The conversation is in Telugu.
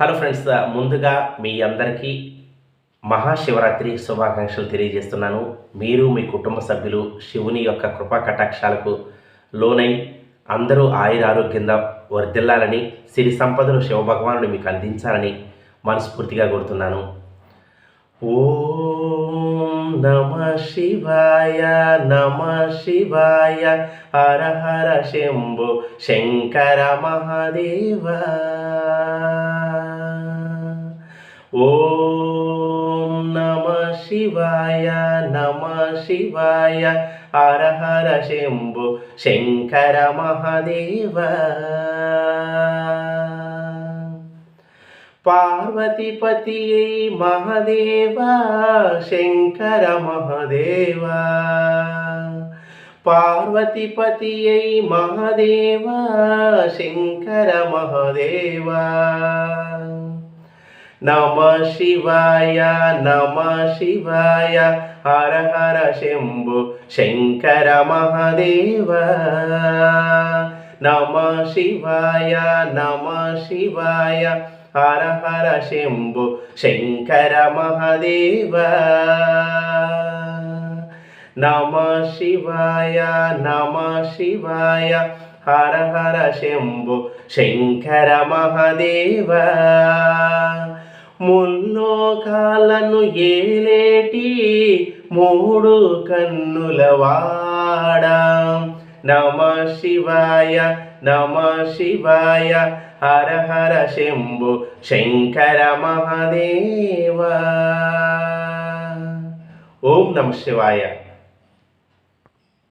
హలో ఫ్రెండ్స్ ముందుగా మీ అందరికీ మహాశివరాత్రి శుభాకాంక్షలు తెలియజేస్తున్నాను. మీరు మీ కుటుంబ సభ్యులు శివుని యొక్క కృపా కటాక్షాలకు లోనై అందరూ ఆయురారోగ్యంగా వర్ధిల్లాలని సిరి సంపదను శివభగవానుడు మీకు అందించాలని మనస్ఫూర్తిగా కోరుతున్నాను. ఓం నమ శివాయ నమ శివాయ హర హర శంభో శంకర మహాదేవా. ఓం నమ శివాయ నమ శివాయ హర హర శంభు శంకర మహాదేవ. పార్వతిపతి మహదేవా శంకర మహదేవా. పార్వతిపతి మహదేవా శంకర మహదేవా. నమ శివాయ నమ శివాయ. హర హర శంభు శంకర మహదేవ. నమ శివాయ నమ శివాయ. హర హర శంభు శంకర మహదేవ. నమ శివాయ నమ శివాయ. హర హర శంభు శంకర మహదేవ. ముల్లోకాలను ఏలేటి మూడు కన్నుల వాడా. నమ శివాయ నమ శివాయ హర హర శంభు శంకర మహాదేవా. ఓం నమ శివాయ.